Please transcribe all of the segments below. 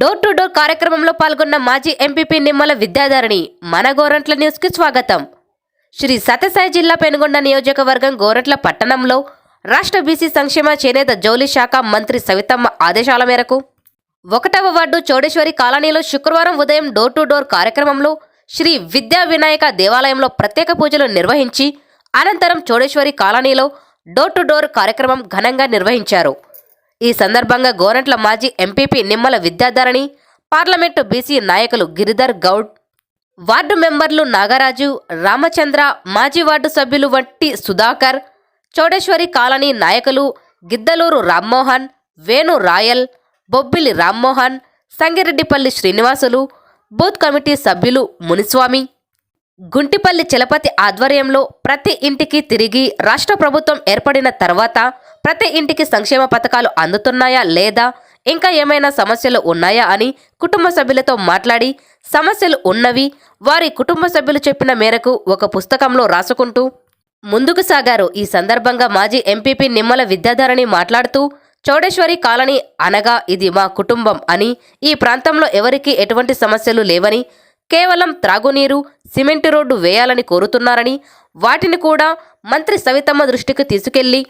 Door to door కార్యక్రమంలో పాల్గొన్న మాజీ ఎంపీపీ నిమ్మల విద్యాధరణి మన గోరంట్ల న్యూస్కి స్వాగతం. శ్రీ సత్యసాయి జిల్లా పెనుగొండ నియోజకవర్గం గోరంట్ల పట్టణంలో రాష్ట్ర బీసీ సంక్షేమ చేనేత జౌలి శాఖ మంత్రి సవితమ్మ ఆదేశాల మేరకు ఒకటవ వార్డు చౌడేశ్వరి కాలనీలో శుక్రవారం ఉదయం డోర్ టు డోర్ కార్యక్రమంలో శ్రీ విద్యా వినాయక దేవాలయంలో ప్రత్యేక పూజలు నిర్వహించి అనంతరం చౌడేశ్వరి కాలనీలో డోర్ టు డోర్ కార్యక్రమం ఘనంగా నిర్వహించారు. ఈ సందర్భంగా గోరంట్ల మాజీ MPP Nimmala Vidyadharani parliament BC నాయకులు గిరిధర్ గౌడ్ వార్డు మెంబర్లు నాగరాజు రామచంద్ర మాజీ వార్డు సభ్యులు వంటి సుధాకర్ చౌడేశ్వరి కాలనీ నాయకులు గిద్దలూరు రామ్మోహన్ వేణు రాయల్ బొబ్బిలి రామ్మోహన్ సంగిరెడ్డిపల్లి శ్రీనివాసులు బూత్ కమిటీ సభ్యులు మునిస్వామి. గుంటిపల్లి చలపతి ఆధ్వర్యంలో ప్రతి ఇంటికి తిరిగి రాష్ట్ర ప్రభుత్వం ఏర్పడిన తర్వాత ప్రతి ఇంటికి సంక్షేమ పథకాలు అందుతున్నాయా లేదా ఇంకా ఏమైనా సమస్యలు ఉన్నాయా అని కుటుంబ సభ్యులతో మాట్లాడి సమస్యలు ఉన్నవి వారి కుటుంబ సభ్యులు చెప్పిన మేరకు ఒక పుస్తకంలో రాసుకుంటూ ముందుకు సాగారు. ఈ సందర్భంగా మాజీ ఎంపీపీ నిమ్మల విద్యాధరణి మాట్లాడుతూ చౌడేశ్వరి కాలనీ అనగా ఇది మా కుటుంబం అని ఈ ప్రాంతంలో ఎవరికీ ఎటువంటి సమస్యలు లేవని కేవలం త్రాగునీరు సిమెంటు రోడ్డు వేయాలని కోరుతున్నారని వాటిని కూడా మంత్రి సవితమ్మ దృష్టికి తీసుకెళ్ళి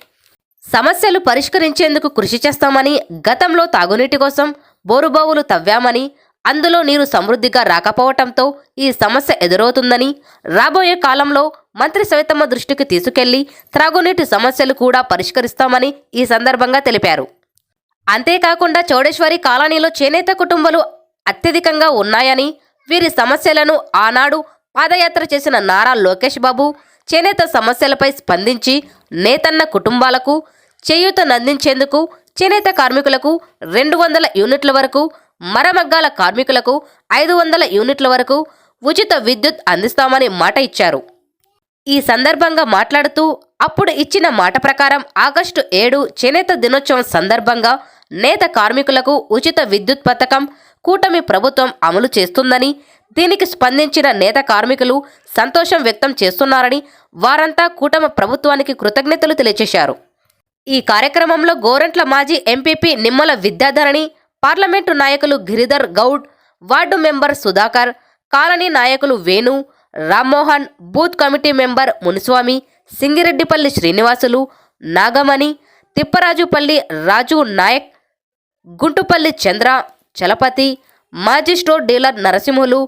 సమస్యలు పరిష్కరించేందుకు కృషి చేస్తామని గతంలో తాగునీటి కోసం బోరుబావులు తవ్వామని అందులో నీరు సమృద్ధిగా రాకపోవటంతో ఈ సమస్య ఎదురవుతుందని రాబోయే కాలంలో మంత్రి సవితమ్మ దృష్టికి తీసుకెళ్ళి త్రాగునీటి సమస్యలు కూడా పరిష్కరిస్తామని ఈ సందర్భంగా తెలిపారు. అంతేకాకుండా చౌడేశ్వరి కాలనీలో చేనేత కుటుంబాలు అత్యధికంగా ఉన్నాయని వీరి సమస్యలను ఆనాడు పాదయాత్ర చేసిన నారా లోకేష్ బాబు చేనేత సమస్యలపై స్పందించి నేతన్న కుటుంబాలకు చేయూతనందించేందుకు చేనేత కార్మికులకు రెండు వందల యూనిట్ల వరకు మరమగ్గాల కార్మికులకు ఐదు వందల యూనిట్ల వరకు ఉచిత విద్యుత్ అందిస్తామని మాట ఇచ్చారు. ఈ సందర్భంగా మాట్లాడుతూ అప్పుడు ఇచ్చిన మాట ప్రకారం ఆగస్టు ఏడు చేనేత దినోత్సవం సందర్భంగా నేత కార్మికులకు ఉచిత విద్యుత్ పథకం కూటమి ప్రభుత్వం అమలు చేస్తుందని దీనికి స్పందించిన నేత కార్మికులు సంతోషం వ్యక్తం చేస్తున్నారని వారంతా కూటమి ప్రభుత్వానికి కృతజ్ఞతలు తెలియజేశారు. ఈ కార్యక్రమంలో గోరంట్ల మాజీ ఎంపీపీ నిమ్మల విద్యాధరణి పార్లమెంటు నాయకులు Giridhar Goud ward member Sudhakar colony నాయకులు Venu Rammohan booth committee member Muniswamy Singireddipalli Srinivasulu Nagamani Tipparajupalli Raju Naik Guntupalli Chandra Chalapathi మాజీ store dealer Narasimhulu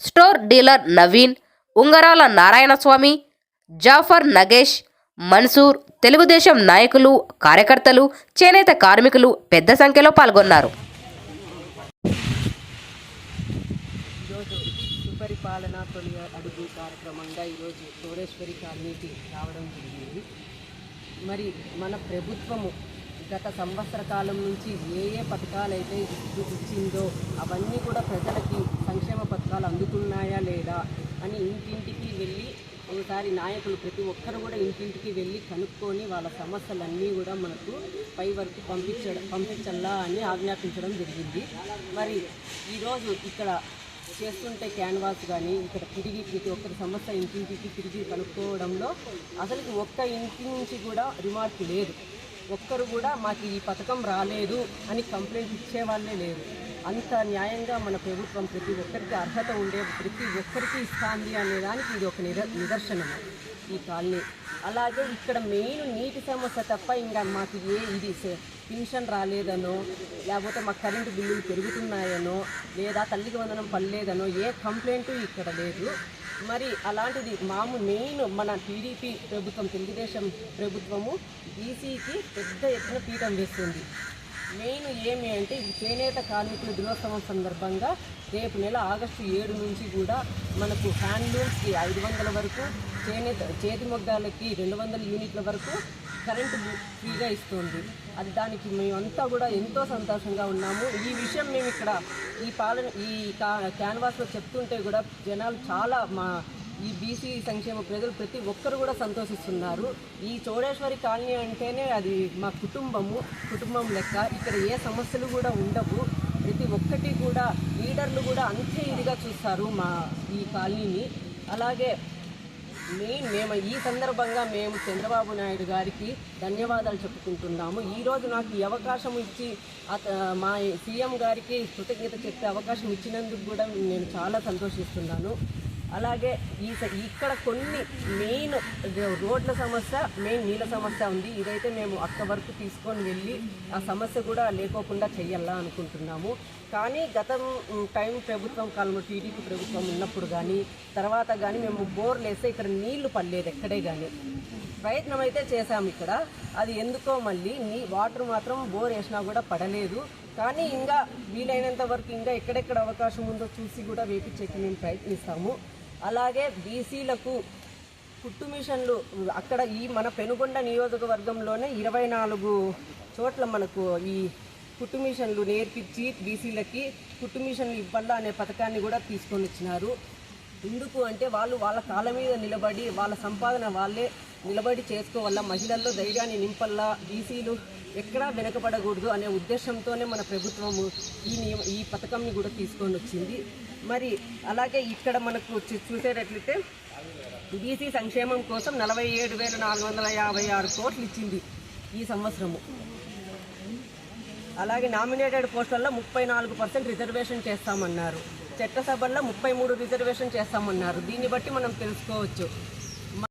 store dealer Naveen Ungarala Narayanaswamy Jafar Nagesh Mansoor Telugu Desam నాయకులు కార్యకర్తలు చేనేత కార్మికులు పెద్ద సంఖ్యలో పాల్గొన్నారు. సుపరిపాలన తొలి అడుగు కార్యక్రమంగా ఈరోజు కాలనీకి రావడం జరిగింది. మరి మన ప్రభుత్వము గత సంవత్సర కాలం నుంచి ఏ ఏ పథకాలు అయితే ఇచ్చిందో అవన్నీ కూడా ప్రజలకి సంక్షేమ పథకాలు అందుతున్నాయా లేదా అని ఇంటింటికి వెళ్ళి ఒకసారి నాయకులు ప్రతి ఒక్కరు కూడా ఇంటింటికి వెళ్ళి కనుక్కొని వాళ్ళ సమస్యలన్నీ కూడా మనకు పై వరకు పంపించడం పంపించల్లా అని ఆజ్ఞాపించడం జరిగింది. మరి ఈరోజు ఇక్కడ చేస్తుంటే క్యాన్వాస్ కానీ ఇక్కడ తిరిగి ప్రతి ఒక్కరి సమస్య ఇంటింటికి తిరిగి కనుక్కోవడంలో అసలుకి ఒక్క ఇంటి నుంచి కూడా రిమార్క్ లేదు. ఒక్కరు కూడా మాకు ఈ పథకం రాలేదు అని కంప్లైంట్ ఇచ్చేవాళ్ళే లేరు. అంత న్యాయంగా మన ప్రభుత్వం ప్రతి ఒక్కరికి అర్హత ఉండే ప్రతి ఒక్కరికి ఇస్తాంది అనే దానికి ఇది ఒక నిద నిదర్శనము ఈ కాలనీ. అలాగే ఇక్కడ మెయిన్ నీటి సమస్య తప్ప ఇంకా మాకు ఏ ఇది పెన్షన్ రాలేదనో లేకపోతే మాకు కరెంటు బిల్లులు పెరుగుతున్నాయనో లేదా తల్లికి వందనం పడలేదనో ఏ కంప్లైంట్ ఇక్కడ లేదు. మరి అలాంటిది మాము మెయిన్ మన టీడీపీ ప్రభుత్వం తెలుగుదేశం ప్రభుత్వము బీసీకి పెద్ద ఎత్తున పీఠం వేస్తుంది మెయిన్ ఏమి అంటే చేనేత కార్మికుల దినోత్సవం సందర్భంగా రేపు నెల ఆగస్టు ఏడు నుంచి కూడా మనకు హ్యాండ్లూమ్స్కి ఐదు వందల వరకు చేనేత చేతి మొగ్గాలకి రెండు వందల యూనిట్ల వరకు కరెంటు ఫ్రీగా ఇస్తుంది. అది దానికి మేమంతా కూడా ఎంతో సంతోషంగా ఉన్నాము. ఈ విషయం మేము ఇక్కడ ఈ పాలన ఈ కా క్యాన్వాస్లో చెప్తుంటే కూడా జనాలు చాలా మా ఈ బీసీ సంక్షేమ ప్రజలు ప్రతి ఒక్కరు కూడా సంతోషిస్తున్నారు. ఈ చౌడేశ్వరి కాలనీ అంటేనే అది మా కుటుంబము కుటుంబం లెక్క. ఇక్కడ ఏ సమస్యలు కూడా ఉండవు. ప్రతి ఒక్కటి కూడా లీడర్లు కూడా అంతే ఇదిగా చూస్తారు మా ఈ కాలనీని. అలాగే మేము ఈ సందర్భంగా మేము చంద్రబాబు నాయుడు గారికి ధన్యవాదాలు చెప్పుకుంటున్నాము. ఈరోజు నాకు ఈ అవకాశం ఇచ్చి అత మా సీఎం గారికి కృతజ్ఞత చెప్పే అవకాశం ఇచ్చినందుకు కూడా నేను చాలా సంతోషిస్తున్నాను. అలాగే ఈ స- ఇక్కడ కొన్ని మెయిన్ రోడ్ల సమస్య మెయిన్ నీళ్ళ సమస్య ఉంది. ఇదైతే మేము అక్క వరకు తీసుకొని వెళ్ళి ఆ సమస్య కూడా లేకోకుండా చెయ్యాలా అనుకుంటున్నాము. కానీ గతం టైం ప్రభుత్వం కాలంలో టీడీపీ ప్రభుత్వం ఉన్నప్పుడు కానీ తర్వాత కానీ మేము బోర్లు వేస్తే ఇక్కడ నీళ్ళు పడలేదు ఎక్కడే కానీ ప్రయత్నం అయితే చేశాము ఇక్కడ. అది ఎందుకో మళ్ళీ నీ వాటర్ మాత్రం బోర్ వేసినా కూడా పడలేదు. కానీ ఇంకా వీలైనంత వరకు ఇంకా ఎక్కడెక్కడ అవకాశం ఉందో చూసి కూడా వేపించేకి మేము ప్రయత్నిస్తాము. అలాగే బీసీలకు కుట్టు మిషన్లు అక్కడ ఈ మన పెనుగొండ నియోజకవర్గంలోనే ఇరవై నాలుగు చోట్ల మనకు ఈ కుట్టు మిషన్లు నేర్పించి బీసీలకి కుట్టు మిషన్లు ఇవ్వాలా అనే పథకాన్ని కూడా తీసుకొని వచ్చినారు. ఎందుకు అంటే వాళ్ళు వాళ్ళ కాళ్ళ మీద నిలబడి వాళ్ళ సంపాదన వాళ్ళే నిలబడి చేసుకోవాలా మహిళల్లో ధైర్యాన్ని నింపల్లా బీసీలు ఎక్కడా వెనకబడకూడదు అనే ఉద్దేశంతోనే మన ప్రభుత్వము ఈ నియమ ఈ పథకంని కూడా తీసుకొని వచ్చింది. మరి అలాగే ఇక్కడ మనకు చూసేటట్లయితే బీసీ సంక్షేమం కోసం నలభై ఏడు వేల నాలుగు వందల యాభై ఆరు కోట్లు ఇచ్చింది ఈ సంవత్సరము. అలాగే నామినేటెడ్ పోస్టుల్లో ముప్పై నాలుగు పర్సెంట్ రిజర్వేషన్ చేస్తామన్నారు. చట్టసభల్లో ముప్పై మూడు రిజర్వేషన్ చేస్తామన్నారు. దీన్ని బట్టి మనం తెలుసుకోవచ్చు.